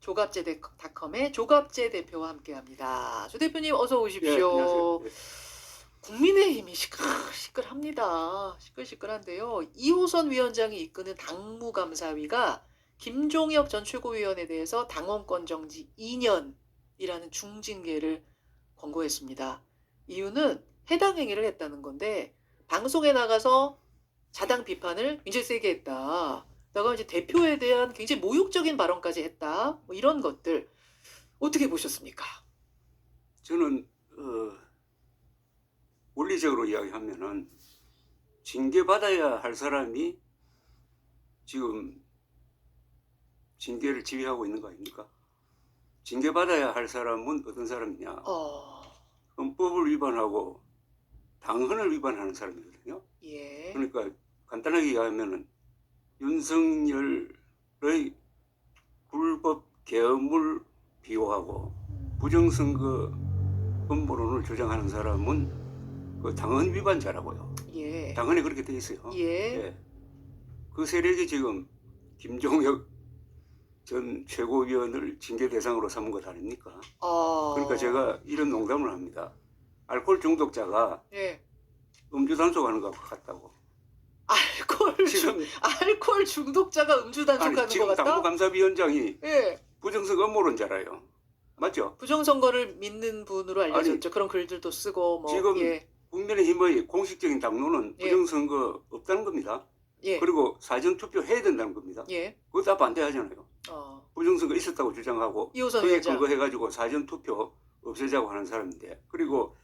조갑제닷컴의 조갑제 대표와 함께합니다. 조 대표님 어서 예, 오십시오. 안녕하세요. 예. 국민의힘이 시끌시끌합니다. 시끌시끌한데요. 이호선 위원장이 이끄는 당무감사위가 김종혁 전 최고위원에 대해서 당원권 정지 2년이라는 중징계를 권고했습니다. 이유는 해당 행위를 했다는 건데 방송에 나가서 자당 비판을 굉장히 세게 했다. 다가 이제 대표에 대한 굉장히 모욕적인 발언까지 했다. 뭐 이런 것들 어떻게 보셨습니까? 저는 어, 원리적으로 이야기하면은 징계 받아야 할 사람이 지금 징계를 지휘하고 있는 거 아닙니까? 징계 받아야 할 사람은 어떤 사람이냐? 어, 헌법을 위반하고 당헌을 위반하는 사람이거든요. 예. 그러니까 간단하게 이야기하면은 윤석열의 불법 계엄을 비호하고 음, 부정선거 음모론을 주장하는 사람은 그 당헌 위반자라고요. 예. 당헌에 그렇게 돼 있어요. 예. 예. 그 세력이 지금 김종혁 전 최고위원을 징계 대상으로 삼은 것 아닙니까? 어. 그러니까 제가 이런 농담을 합니다. 알코올 중독자가 예. 음주 단속하는 것 같다고. 알코올 중 지금 알코올 중독자가 음주 단속하는 아니 지금 것 같다. 당무감사위원장이 예. 부정선거 음모론자라요. 맞죠? 부정선거를 믿는 분으로 알려졌죠. 그런 글들도 쓰고 뭐 지금 예. 국민의힘의 공식적인 당론은 예. 부정선거 없다는 겁니다. 예. 그리고 사전 투표 해야 된다는 겁니다. 예. 그거 다 반대하잖아요. 어. 부정선거 있었다고 주장하고 이호선 그에 위원장. 근거해가지고 사전 투표 없애자고 하는 사람인데 그리고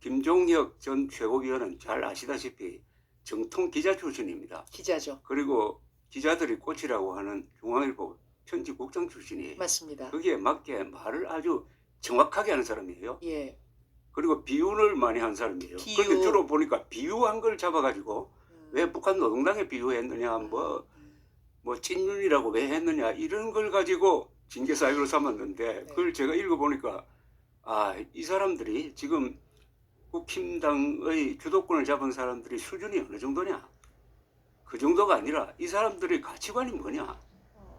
김종혁 전 최고위원은 잘 아시다시피 정통 기자 출신입니다. 기자죠. 그리고 기자들이 꽃이라고 하는 중앙일보 편집국장 출신이에요. 맞습니다. 거기에 맞게 말을 아주 정확하게 하는 사람이에요. 예. 그리고 비유를 많이 한 사람이에요. 비유. 그런데 주로 보니까 비유한 걸 잡아가지고 음. 왜 북한 노동당에 비유했느냐, 뭐, 음. 뭐 찐윤이라고 왜 했느냐 이런 걸 가지고 징계 사유로 삼았는데 네. 그걸 제가 읽어보니까 아 이 사람들이 지금 국힘당의 주도권을 잡은 사람들이 수준이 어느 정도냐 그 정도가 아니라 이 사람들의 가치관이 뭐냐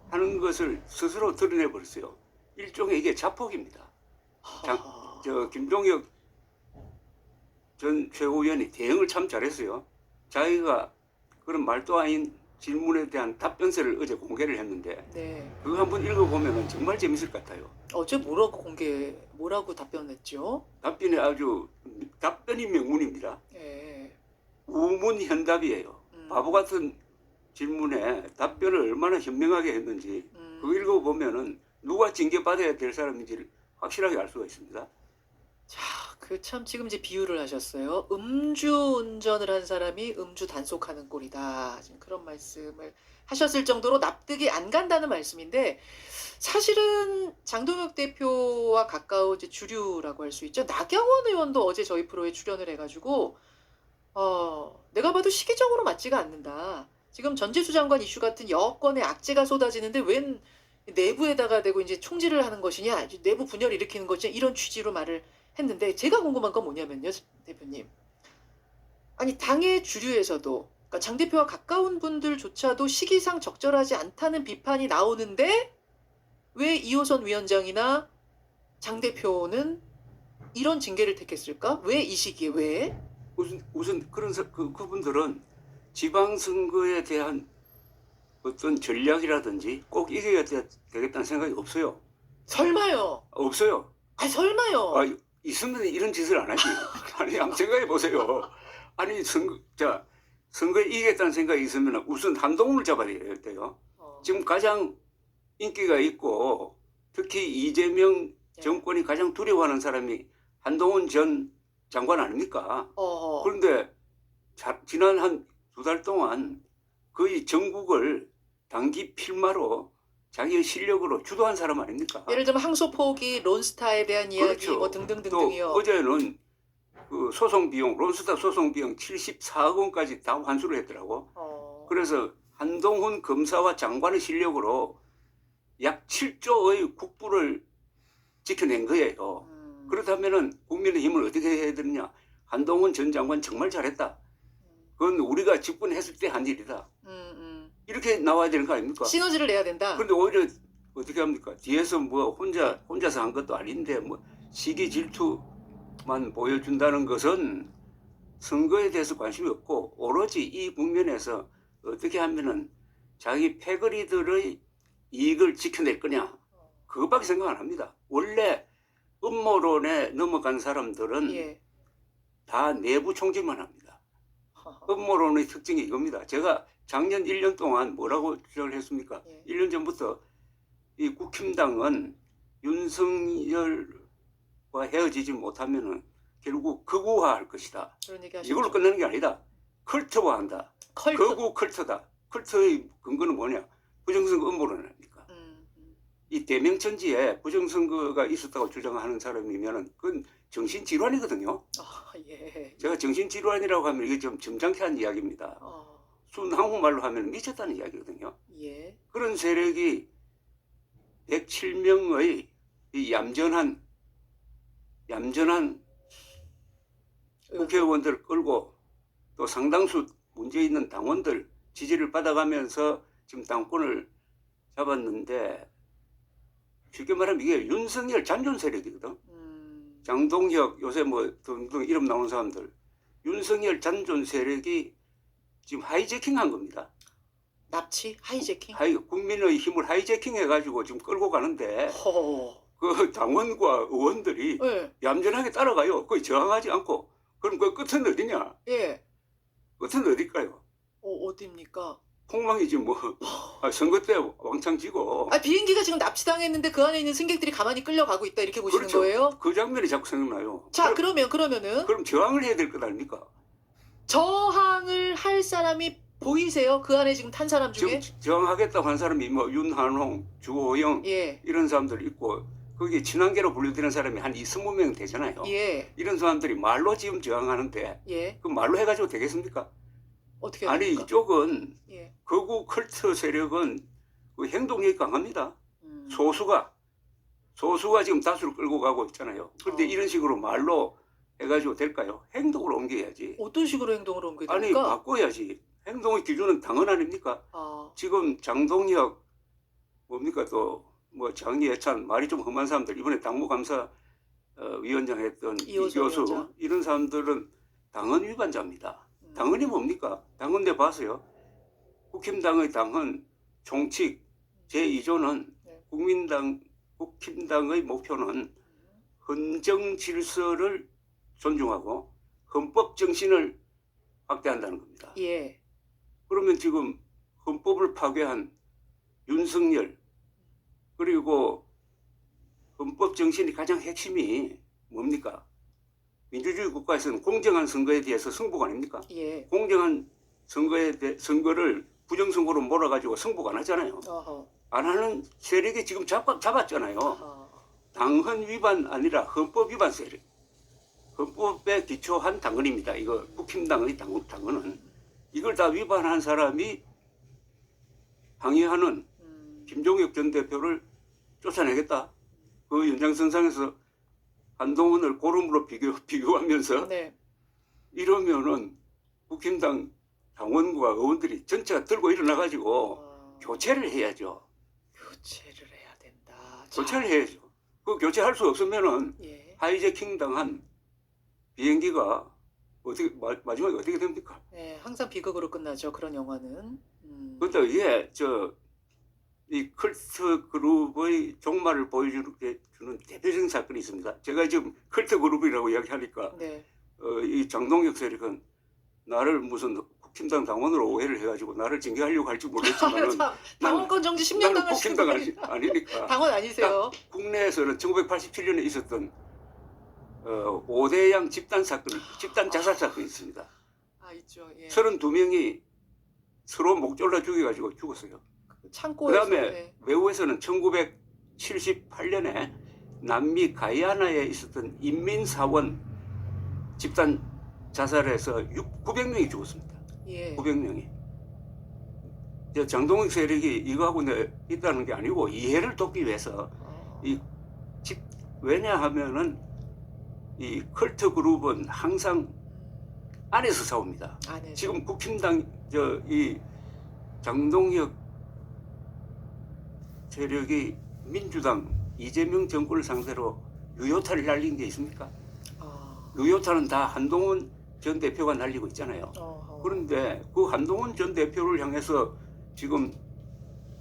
하는 것을 스스로 드러내 버렸어요. 일종의 이게 자폭입니다. 장- 하. 저 김종혁 전 최고위원이 대응을 참 잘했어요. 자기가 그런 말도 아닌 질문에 대한 답변서를 어제 공개를 했는데 네. 그거 한번 읽어보면 정말 재밌을 것 같아요. 어제 뭐라고 공개 뭐라고 답변했죠? 답변이 아주 답변이 명문입니다. 예. 우문현답이에요. 음. 바보 같은 질문에 답변을 얼마나 현명하게 했는지 음. 그거 읽어보면은 누가 징계받아야 될 사람인지를 확실하게 알 수가 있습니다. 자, 그 참 지금 이제 비유를 하셨어요. 음주 운전을 한 사람이 음주 단속하는 꼴이다. 지금 그런 말씀을 하셨을 정도로 납득이 안 간다는 말씀인데 사실은 장동혁 대표와 가까운 주류라고 할 수 있죠. 나경원 의원도 어제 저희 프로에 출연을 해가지고 어, 내가 봐도 시기적으로 맞지가 않는다. 지금 전재수 장관 이슈 같은 여권의 악재가 쏟아지는데 웬 내부에다가 대고 이제 총질을 하는 것이냐, 내부 분열을 일으키는 것이냐 이런 취지로 말을 했는데 제가 궁금한 건 뭐냐면요, 대표님. 아니 당의 주류에서도 그러니까 장 대표와 가까운 분들조차도 시기상 적절하지 않다는 비판이 나오는데 왜 이호선 위원장이나 장 대표는 이런 징계를 택했을까? 왜 이 시기에 왜? 우선, 우선 그런 사- 그, 그분들은 지방선거에 대한 어떤 전략이라든지 꼭 이겨야 되, 되겠다는 생각이 없어요. 설마요? 없어요. 아 설마요? 아, 있으면 이런 짓을 안 하지. 아니, 한번 생각해 보세요. 아니, 선거, 자, 선거에 이기겠다는 생각이 있으면 우선 한동훈을 잡아야 돼요. 어, 지금 가장 인기가 있고 특히 이재명 네. 정권이 가장 두려워하는 사람이 한동훈 전 장관 아닙니까? 어허. 그런데 자- 지난 한 두 달 동안 거의 전국을 단기 필마로 자기의 실력으로 주도한 사람 아닙니까? 예를 들면 항소 포기, 론스타에 대한 이야기 그렇죠. 뭐또 등등등등이요. 어제는 그 소송 비용, 론스타 소송 비용 74억 원까지 다 환수를 했더라고. 어, 그래서 한동훈 검사와 장관의 실력으로 약 7조의 국부를 지켜낸 거예요. 음, 그렇다면은 국민의힘을 어떻게 해야 되느냐? 한동훈 전 장관 정말 잘했다. 그건 우리가 집권했을 때 한 일이다. 음, 음. 이렇게 나와야 되는 거 아닙니까? 시너지를 내야 된다. 그런데 오히려 어떻게 합니까? 뒤에서 뭐 혼자 혼자서 한 것도 아닌데 뭐 시기 질투만 보여준다는 것은 선거에 대해서 관심이 없고 오로지 이 국면에서 어떻게 하면은 자기 패거리들의 이익을 지켜낼 거냐 그것밖에 생각 안 합니다. 원래 음모론에 넘어간 사람들은 예. 다 내부 총질만 합니다. 음모론의 특징이 이겁니다. 제가 작년 1년 동안 뭐라고 주장을 했습니까? 예. 1년 전부터 이 국힘당은 윤석열과 헤어지지 못하면은 결국 극우화할 것이다. 이걸로 끝나는 게 아니다. 컬트화한다. 컬트. 극우 컬트다. 컬트의 근거는 뭐냐? 부정선거 음모론 아닙니까? 이 대명천지에 부정선거가 있었다고 주장하는 사람이면은 그건 정신질환이거든요. 아, 예. 제가 정신질환이라고 하면 이게 좀 점잖게 한 이야기입니다. 어, 순 한국말로 하면 미쳤다는 이야기거든요. 예. 그런 세력이 107명의 이 얌전한 얌전한 국회의원들을 끌고 또 상당수 문제 있는 당원들 지지를 받아가면서 지금 당권을 잡았는데 쉽게 말하면 이게 윤석열 잔존 세력이거든. 음, 장동혁 요새 뭐 등등 이름 나오는 사람들 윤석열 잔존 세력이 지금 하이제킹 한 겁니다. 납치, 하이제킹. 하이, 국민의 힘을 하이제킹 해가지고 지금 끌고 가는데 허. 그 당원과 의원들이 예. 얌전하게 따라가요. 거의 저항하지 않고 그럼 그 끝은 어디냐? 예. 끝은 어딜까요? 어, 어디입니까? 폭망이지 뭐 아, 선거 때 왕창 지고 아, 비행기가 지금 납치당했는데 그 안에 있는 승객들이 가만히 끌려가고 있다 이렇게 보시는 그렇죠. 거예요? 그 장면이 자꾸 생각나요. 자, 그럼, 그러면 그러면은 그럼 저항을 해야 될 것 아닙니까? 저항을 할 사람이 보이세요? 그 안에 지금 탄 사람 중에? 지금 저항하겠다고 한 사람이 뭐 윤한홍, 주호영 예. 이런 사람들 있고 거기 친한계로 분류되는 사람이 한 2, 20명 되잖아요. 예. 이런 사람들이 말로 지금 저항하는데 예. 그 말로 해가지고 되겠습니까? 어떻게 아니 합니까? 이쪽은 예. 거구 컬트 세력은 그 행동력이 강합니다. 음. 소수가 소수가 지금 다수를 끌고 가고 있잖아요. 그런데 어. 이런 식으로 말로 해가지고 될까요? 행동으로 옮겨야지. 어떤 식으로 행동을 옮겨야 아니 됩니까? 바꿔야지. 행동의 기준은 당헌 아닙니까? 아, 지금 장동혁 뭡니까 또 뭐 장예찬 말이 좀 험한 사람들 이번에 당무감사 어, 위원장 했던 이 교수 위원장. 이런 사람들은 당헌 위반자입니다. 음. 당헌이 뭡니까? 당헌대 봐서요. 국힘당의 당헌 총칙 제2조는 네. 국민당 국힘당의 목표는 헌정 질서를 존중하고 헌법 정신을 확대한다는 겁니다. 예. 그러면 지금 헌법을 파괴한 윤석열 그리고 헌법 정신이 가장 핵심이 뭡니까? 민주주의 국가에서는 공정한 선거에 대해서 승부가 아닙니까? 예. 공정한 선거에 대, 선거를 부정선거로 몰아가지고 승부가 안 하잖아요. 어허. 안 하는 세력이 지금 잡, 잡았잖아요. 아하. 당헌 위반 아니라 헌법 위반 세력. 헌법에 기초한 당헌입니다. 이거 국힘당의 당, 당헌은 이걸 다 위반한 사람이 항의하는 음. 김종혁 전 대표를 쫓아내겠다. 그 연장선상에서 한동훈을 고름으로 비교, 비교하면서 네. 이러면은 국힘당 당원과 의원들이 전체가 들고 일어나가지고 어, 교체를 해야죠. 교체를 해야 된다. 자, 교체를 해야죠. 그 교체할 수 없으면은 예. 하이제킹 당한 비행기가 어떻게 마, 마지막에 어떻게 됩니까? 네, 항상 비극으로 끝나죠. 그런 영화는. 음. 근데 이게 저 이 컬트 그룹의 종말을 보여주는 주는 대표적인 사건이 있습니다. 제가 지금 컬트 그룹이라고 이야기하니까 네. 어, 이 장동혁 세력은 나를 무슨 국힘당 당원으로 오해를 해가지고 나를 징계하려고 할지 모르겠지만은 참, 당원권 정지 10년 나는 당하신 국힘당 아니, 아니니까 당원 아니세요? 국내에서는 1987년에 있었던 어, 오대양 집단 사건, 집단 자살 사건이 있습니다. 아 있죠. 예. 32명이 서로 목 졸라 죽여가지고 죽었어요. 그 창고에서 다음에 네. 외국에서는 1978년에 남미 가이아나에 있었던 인민사원 집단 자살에서 6, 900명이 죽었습니다. 예. 900명이. 장동혁 세력이 이거하고 내 있다는 게 아니고 이해를 돕기 위해서 어, 이 집, 왜냐하면은 이 컬트 그룹은 항상 안에서 싸웁니다. 안에서. 지금 국힘당 저 이 장동혁 세력이 민주당 이재명 정권을 상대로 유효타를 날린 게 있습니까? 아, 유효타는 다 한동훈 전 대표가 날리고 있잖아요. 어허. 그런데 그 한동훈 전 대표를 향해서 지금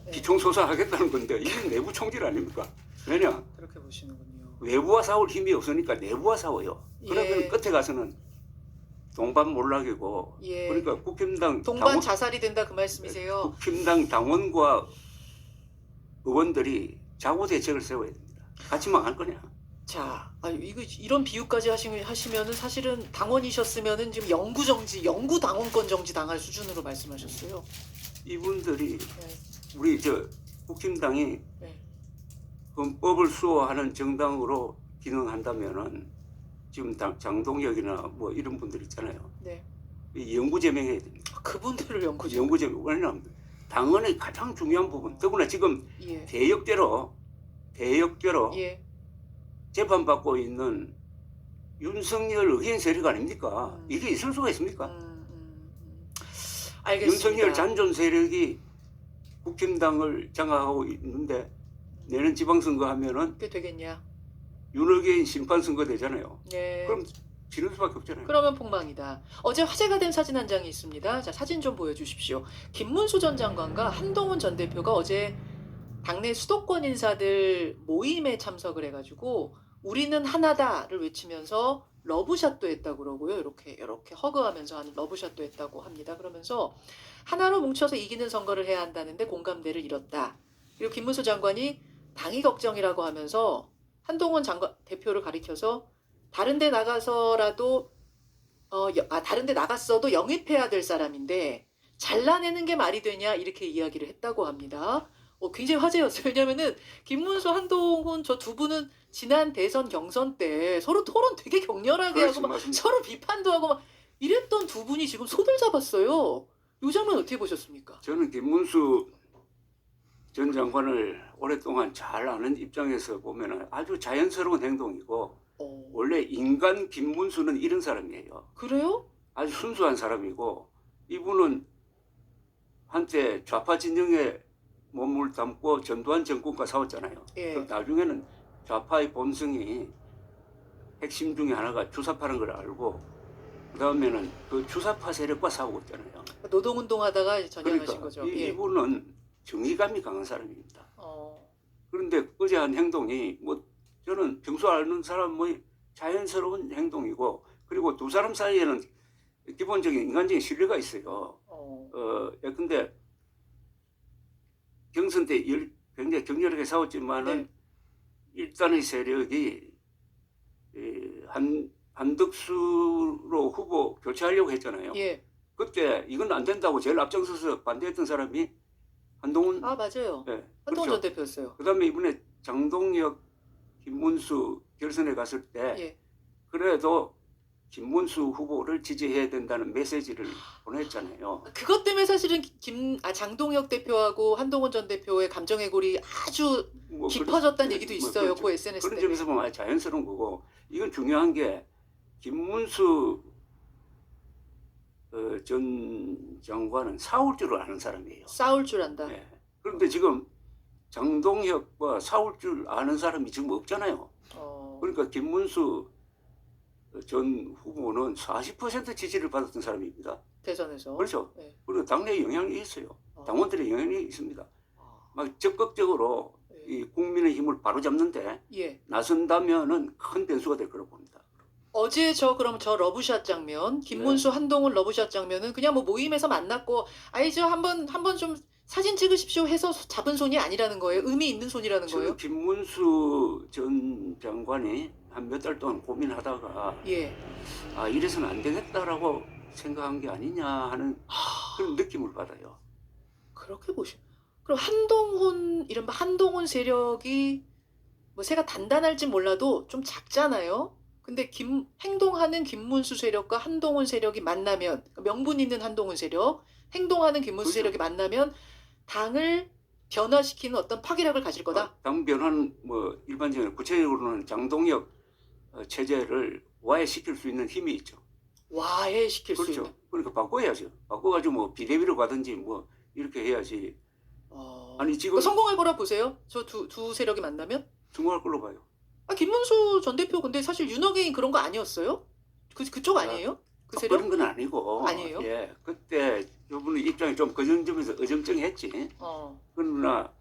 네, 기총소사 하겠다는 건데 이게 내부 총질 아닙니까? 왜냐 그렇게 보시는군요. 외부와 싸울 힘이 없으니까 내부와 싸워요. 그러면 예. 끝에 가서는 동반 몰락이고 예. 그러니까 국힘당 동반 당원- 자살이 된다 그 말씀이세요? 국힘당 당원과 의원들이 자구 대책을 세워야 됩니다. 같이 망할 거냐? 자, 아, 이거 이런 비유까지 하시, 하시면은 사실은 당원이셨으면은 지금 영구 정지, 영구 당원권 정지 당할 수준으로 말씀하셨어요. 이분들이 네, 우리 저 국힘당이 네. 헌법을 수호하는 정당으로 기능한다면은 지금 당- 장동혁이나 뭐 이런 분들 있잖아요. 네. 이 영구 제명해야 됩니다. 아, 그분들을 연구 좀. 영구 제명 왜냐하면 당원의 가장 중요한 부분 더구나 지금 예. 대역대로 대역대로 예. 재판받고 있는 윤석열 의견 세력 아닙니까? 음. 이게 있을 수가 있습니까? 음, 음, 음. 알겠습니다. 윤석열 잔존 세력이 국힘당을 장악하고 있는데 내년 지방선거 하면은 그게 되겠냐? 윤핵인 심판선거 되잖아요. 예. 그럼 지를 수밖에 없잖아요. 그러면 폭망이다. 어제 화제가 된 사진 한 장이 있습니다. 자, 사진 좀 보여주십시오. 김문수 전 장관과 한동훈 전 대표가 어제 당내 수도권 인사들 모임에 참석을 해가지고 우리는 하나다를 외치면서 러브샷도 했다고 그러고요. 이렇게 이렇게 허그하면서 하는 러브샷도 했다고 합니다. 그러면서 하나로 뭉쳐서 이기는 선거를 해야 한다는데 공감대를 잃었다. 그리고 김문수 장관이 당이 걱정이라고 하면서 한동훈 장관 대표를 가리켜서 다른 데 나가서라도 어, 여- 아, 다른 데 나갔어도 영입해야 될 사람인데 잘라내는 게 말이 되냐 이렇게 이야기를 했다고 합니다. 어, 굉장히 화제였어요. 왜냐면은 김문수, 한동훈 저 두 분은 지난 대선 경선 때 서로 토론 되게 격렬하게 하고 막 맞습니다. 서로 비판도 하고 막 이랬던 두 분이 지금 손을 잡았어요. 이 장면 어떻게 보셨습니까? 저는 김문수 전 장관을 오랫동안 잘 아는 입장에서 보면 아주 자연스러운 행동이고 어, 원래 인간 김문수는 이런 사람이에요. 그래요? 아주 순수한 사람이고 이분은 한때 좌파 진영에 몸을 담고 전두환 정권과 싸웠잖아요. 예. 그럼 나중에는 좌파의 본성이 핵심 중에 하나가 주사파는 걸 알고 그 다음에는 그 주사파 세력과 싸우고 있잖아요. 노동운동 하다가 전향하신 그러니까 거죠. 이, 예. 이분은 정의감이 강한 사람입니다. 어, 그런데 어제 한 행동이 뭐 저는 평소 아는 사람의 자연스러운 행동이고 그리고 두 사람 사이에는 기본적인 인간적인 신뢰가 있어요. 어, 어, 예, 근데 경선 때 열- 굉장히 격렬하게 싸웠지만은 네. 일단의 세력이 이, 한 한덕수로 후보 교체하려고 했잖아요. 예. 그때 이건 안 된다고 제일 앞장서서 반대했던 사람이 한동훈. 아 맞아요. 예, 한동훈 그렇죠. 전 대표였어요. 그다음에 이번에 장동혁, 김문수 결선에 갔을 때 예. 그래도 김문수 후보를 지지해야 된다는 메시지를 보냈잖아요. 그것 때문에 사실은 김, 아, 장동혁 대표하고 한동훈 전 대표의 감정의 골이 아주 뭐 깊어졌다는 그런- 얘기도 뭐 있어요. 그렇죠. 그 SNS 그런 때문에. 점에서 보면 자연스러운 거고 이건 중요한 게 김문수 어, 전 장관은 싸울 줄을 아는 사람이에요. 싸울 줄 안다. 예. 그런데 지금 장동혁과 싸울 줄 아는 사람이 지금 없잖아요. 어, 그러니까 김문수 전 후보는 40% 지지를 받았던 사람입니다. 대선에서. 그렇죠. 네. 그리고 당내에 영향이 있어요. 어. 당원들의 영향이 있습니다. 아, 막 적극적으로 예. 이 국민의 힘을 바로잡는데 예. 나선다면은 큰 변수가 될 거라고 봅니다. 어제 저 그럼 저 러브샷 장면, 김문수 네. 한동훈 러브샷 장면은 그냥 뭐 모임에서 만났고 아이 저 한번 한번 좀 사진 찍으십시오 해서 잡은 손이 아니라는 거예요. 의미 있는 손이라는 거예요. 지금 김문수 전 장관이 한 몇 달 동안 고민하다가 예. 아 이래서는 안 되겠다라고 생각한 게 아니냐 하는 하, 그런 느낌을 받아요. 그렇게 보시. 그럼 한동훈 이른바 한동훈 세력이 뭐 새가 단단할지 몰라도 좀 작잖아요. 근데 김 행동하는 김문수 세력과 한동훈 세력이 만나면 그러니까 명분 있는 한동훈 세력, 행동하는 김문수 그렇죠. 세력이 만나면 당을 변화시키는 어떤 파괴력을 가질 거다. 당 변화는 뭐 일반적으로 구체적으로는 장동혁 어, 체제를 와해시킬 수 있는 힘이 있죠. 와해시킬 수 그렇죠. 있는. 그러니까 바꿔야죠. 바꿔가지고 뭐 비대위로 가든지 뭐 이렇게 해야지 어... 아니 지금 그 성공할 거라 보세요? 저 두 두 세력이 만나면? 성공할 걸로 봐요. 아 김문수 전 대표 근데 사실 윤호개인 그런 거 아니었어요? 그 그쪽 아니에요? 그? 그런 건 아니고. 아니에요? 예, 그때 이분 입장이 좀그 점에서 어정쩡했지. 어. 그러나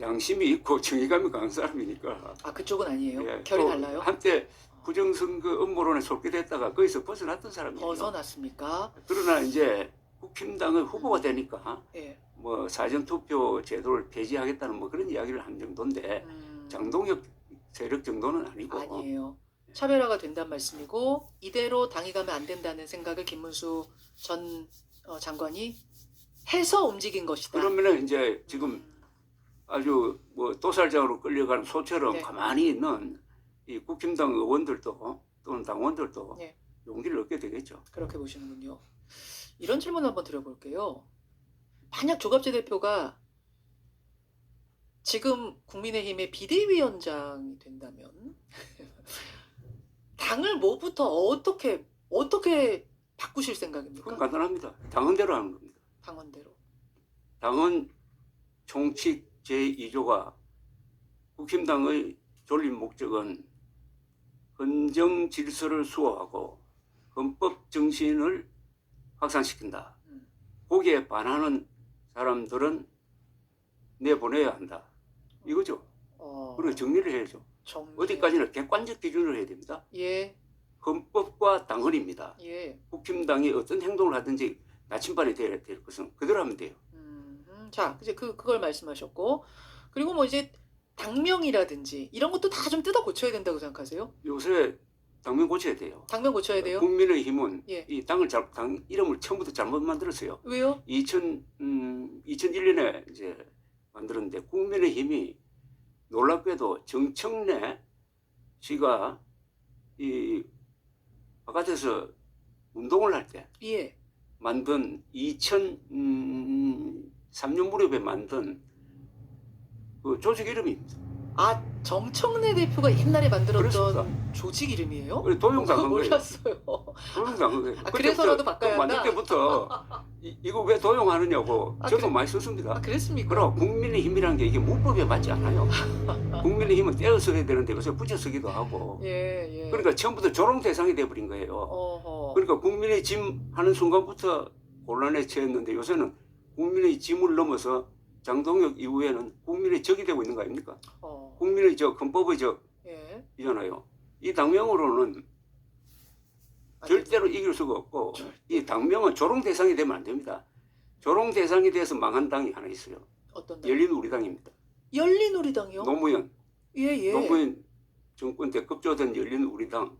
양심이 있고 정의감이 강한 사람이니까. 아 그쪽은 아니에요? 예, 결이 또 달라요? 한때 부정선거 음모론에 속게됐다가 거기서 벗어났던 사람이에요. 벗어났습니까? 그러나 이제 국힘당의 후보가 되니까 예. 뭐 사전투표 제도를 폐지하겠다는 뭐 그런 이야기를 한 정도인데 음, 장동혁 세력 정도는 아니고 아니에요. 차별화가 된다는 말씀이고 이대로 당이 가면 안 된다는 생각을 김문수 전 어, 장관이 해서 움직인 것이다. 그러면은 이제 지금 음, 아주 뭐 도살장으로 끌려가는 소처럼 네. 가만히 있는 이 국힘당 의원들도 또는 당원들도 네. 용기를 얻게 되겠죠. 그렇게 보시는군요. 이런 질문 한번 드려볼게요. 만약 조갑재 대표가 지금 국민의힘의 비대위원장이 된다면 당을 뭐부터 어떻게 어떻게 바꾸실 그건 생각입니까? 간단합니다. 당헌대로 하는 겁니다. 당원대로. 당헌 총칙 제2조가 국힘당의 존립 목적은 헌정 질서를 수호하고 헌법 정신을 확산시킨다. 음. 거기에 반하는 사람들은 내보내야 한다. 이거죠. 어, 그리고 정리를 해야죠. 정리. 어디까지는 객관적 기준으로 해야 됩니다. 예, 헌법과 당헌입니다. 예. 국힘당이 어떤 행동을 하든지 나침반이 되어야 될 것은 그대로 하면 돼요. 음, 음, 자, 이제 그 그걸 말씀하셨고 그리고 뭐 이제 당명이라든지 이런 것도 다 좀 뜯어 고쳐야 된다고 생각하세요? 요새 당면 고쳐야 돼요. 당명 고쳐야 돼요? 국민의힘은 예. 이 당을 잘, 당 이름을 처음부터 잘못 만들었어요. 왜요? 2000, 음, 2001년에 이제 만들었는데 국민의힘이 놀랍게도 정청래 씨가 이 바깥에서 운동을 할때 예. 만든 2003년 무렵에 만든 그 조직 이름입니다. 아 정청래 대표가 옛날에 만들었던 그렇습니다. 조직 이름이에요? 그래, 도용당한 그거 거예요. 몰랐어요. 도용당한 거예요. 아, 그래서라도 바꿔야 만들? 때부터 이, 이거 왜 도용하느냐고 아, 저도 그래? 많이 썼습니다. 아 그랬습니까? 그럼 국민의 힘이라는 게 이게 문법에 맞지 않아요. 국민의 힘은 떼어 써야 되는데 요새 붙여 쓰기도 하고. 예 예. 그러니까 처음부터 조롱 대상이 돼버린 거예요. 어허. 그러니까 국민의 짐 하는 순간부터 곤란에 처했는데 요새는 국민의 짐을 넘어서 장동혁 이후에는 국민의 적이 되고 있는 거 아닙니까? 어. 국민의 적, 헌법의 예. 적이잖아요. 이 당명으로는 아, 절대로 이길 수가 없고. 이 당명은 조롱 대상이 되면 안 됩니다. 조롱 대상이 돼서 망한 당이 하나 있어요. 어떤 당? 열린 우리당입니다. 열린우리당이요? 노무현, 예 예. 노무현 정권 때 급조된 열린 우리당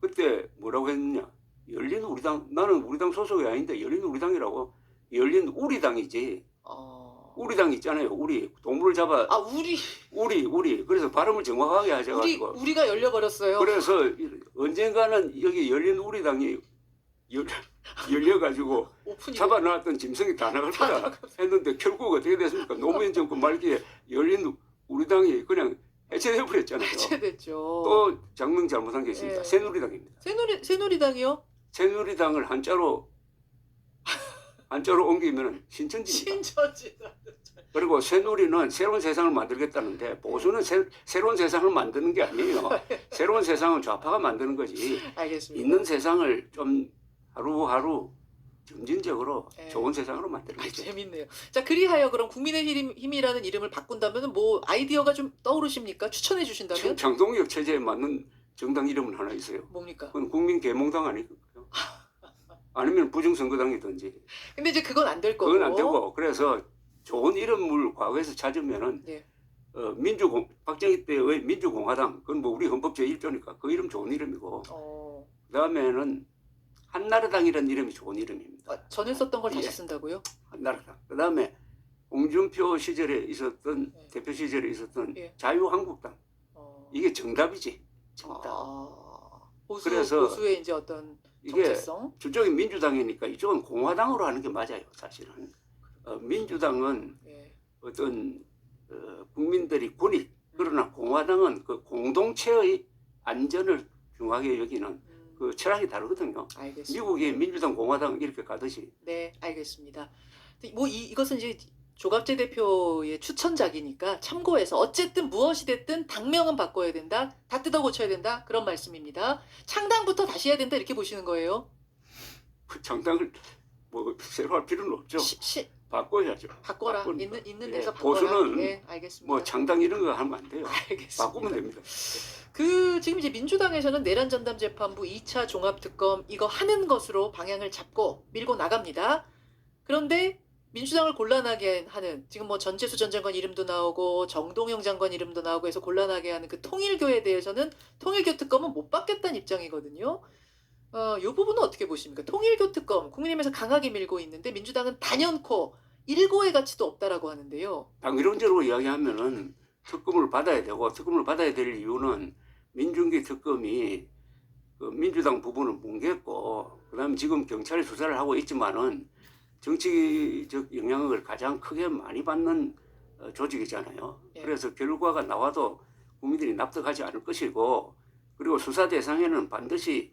그때 뭐라고 했느냐? 열린 우리당 나는 우리당 소속이 아닌데 열린 우리당이라고 열린 우리당이지 어. 우리당 있잖아요. 우리 동물을 잡아 아 우리 우리 우리 그래서 발음을 정확하게 우리 하셔가지고 우리가 열려버렸어요. 그래서 언젠가는 여기 열린 우리당이 열, 열려가지고 오픈이 잡아놨던 짐승이 다 나갈 다 거다 했는데 결국 어떻게 됐습니까? 노무현 정권 말기에 열린 우리당이 그냥 해체돼 버렸잖아요. 해체됐죠. 또 장명 잘못한 게 있습니다. 예. 새누리당입니다. 새누리 새누리당이요? 새누리당을 한자로 한자로 옮기면 신천지입니다. 신천지당. 그리고 새누리는 새로운 세상을 만들겠다는데 보수는 새, 새로운 세상을 만드는 게 아니에요. 새로운 세상은 좌파가 만드는 거지. 알겠습니다. 있는 세상을 좀 하루하루 점진적으로 예. 좋은 세상으로 만드는 아. 재밌네요. 자, 그리하여 그럼 국민의힘이라는 이름을 바꾼다면 뭐 아이디어가 좀 떠오르십니까? 추천해 주신다면 장동혁 체제에 맞는 정당 이름은 하나 있어요. 뭡니까? 그건 국민계몽당 아닐까요? 아니면 부정선거당이든지. 근데 이제 그건 안 될 거고. 그건 안 되고 그래서 좋은 이름을 과거에서 찾으면은 예. 어, 민주공 박정희 때의 민주공화당 그건 뭐 우리 헌법 제 1조니까 그 이름 좋은 이름이고 어, 그다음에는 한나라당이라는 이름이 좋은 이름입니다. 아, 전에 썼던 걸 다시 예. 쓴다고요? 한나라당. 그다음에 홍준표 시절에 있었던 예. 대표 시절에 있었던 예. 자유한국당 어, 이게 정답이지. 정답. 아, 보수 그래서 보수의 이제 어떤 이게 정체성. 저쪽이 민주당이니까 이쪽은 공화당으로 하는 게 맞아요. 사실은 어, 민주당은 예. 어떤 어, 국민들이 권익 그러나 공화당은 그 공동체의 안전을 중요하게 여기는 음, 그 철학이 다르거든요. 알겠습니다. 미국이 민주당 공화당 이렇게 가듯이 네, 알겠습니다. 뭐 이, 이것은 이제 조갑재 대표의 추천작이니까 참고해서 어쨌든 무엇이 됐든 당명은 바꿔야 된다. 다 뜯어 고쳐야 된다. 그런 말씀입니다. 창당부터 다시 해야 된다 이렇게 보시는 거예요. 그 정당을 뭐 새로 할 필요는 없죠. 시, 시, 바꿔야죠. 바꿔라. 바꾼- 있는 있는 예, 데서 바꿔라. 보수는 예, 알겠습니다. 뭐 창당 이런 거 하면 안 돼요. 알겠습니다. 바꾸면 됩니다. 그 지금 이제 민주당에서는 내란 전담 재판부 2차 종합 특검 이거 하는 것으로 방향을 잡고 밀고 나갑니다. 그런데 민주당을 곤란하게 하는 지금 뭐 전재수 전 장관 이름도 나오고 정동영 장관 이름도 나오고 해서 곤란하게 하는 그 통일교에 대해서는 통일교 특검은 못 받겠다는 입장이거든요. 어, 이 부분은 어떻게 보십니까? 통일교 특검 국민의힘에서 강하게 밀고 있는데 민주당은 단연코 일고의 가치도 없다라고 하는데요. 당이론적으로 이야기하면은 특검을 받아야 되고 특검을 받아야 될 이유는 민중기 특검이 그 민주당 부분을 뭉갰고 그다음에 지금 경찰이 수사를 하고 있지만은 정치적 영향을 가장 크게 많이 받는 어, 조직이잖아요. 예. 그래서 결과가 나와도 국민들이 납득하지 않을 것이고 그리고 수사 대상에는 반드시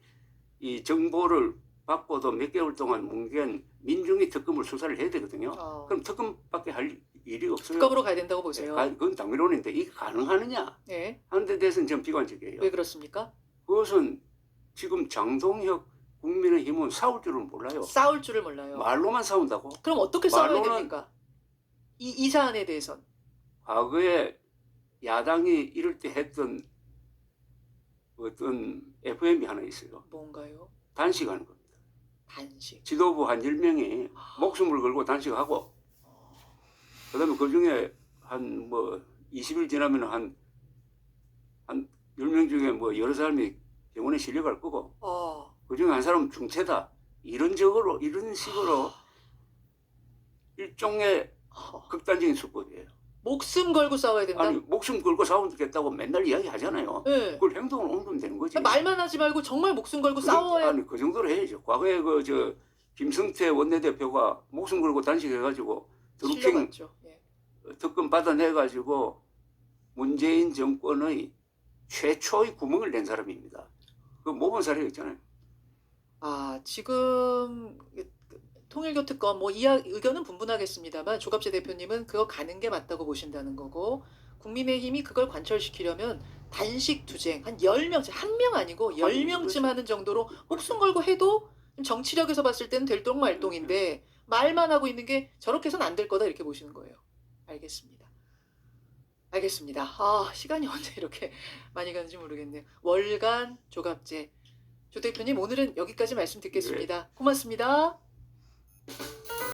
이 정보를 받고도 몇 개월 동안 뭉갠 민중이 특검을 수사를 해야 되거든요. 어, 그럼 특검밖에 할 일이 없어요. 특검으로 가야 된다고 보세요. 아, 그건 당론인데 이게 가능하느냐 네. 하는 데 대해서는 좀 비관적이에요. 왜 그렇습니까? 그것은 지금 장동혁 국민의힘은 싸울 줄을 몰라요. 싸울 줄을 몰라요. 말로만 싸운다고. 그럼 어떻게 싸워야 말로는- 됩니까? 이, 이 사안에 대해선. 과거에 야당이 이럴 때 했던 어떤 FM이 하나 있어요. 뭔가요? 단식하는 겁니다. 단식. 지도부 한 10명이 목숨을 걸고 단식하고 그다음에 그 중에 한 뭐 20일 지나면 한, 한 10명 중에 뭐 여러 사람이 병원에 실려갈 거고 어. 그 중에 한 사람은 중태다. 이런 적으로, 이런 식으로 일종의 어. 극단적인 수법이에요. 목숨 걸고 싸워야 된다. 아니, 목숨 걸고 싸우겠다고 맨날 이야기 하잖아요. 네. 그걸 행동으로 옮기면 되는 거지. 말만 하지 말고 정말 목숨 걸고 그 싸워야. 정- 아니, 그 정도로 해야죠. 과거에 그, 저, 김성태 원내대표가 목숨 걸고 단식해가지고 드루킹. 예. 특검 받아내가지고 문재인 정권의 최초의 구멍을 낸 사람입니다. 그 모범 사례가 있잖아요. 아 지금 통일교 특검 뭐 이야 의견은 분분하겠습니다만 조갑재 대표님은 그거 가는 게 맞다고 보신다는 거고 국민의힘이 그걸 관철시키려면 단식 투쟁 한 10명, 한 명 아니고 10명쯤 하는 정도로 목숨 걸고 해도 정치력에서 봤을 때는 될동 말동인데 말만 하고 있는 게 저렇게 해서는 안될 거다 이렇게 보시는 거예요. 알겠습니다. 알겠습니다. 아 시간이 언제 이렇게 많이 가는지 모르겠네요. 월간 조갑재 조 대표님 오늘은 여기까지 말씀 듣겠습니다. 고맙습니다.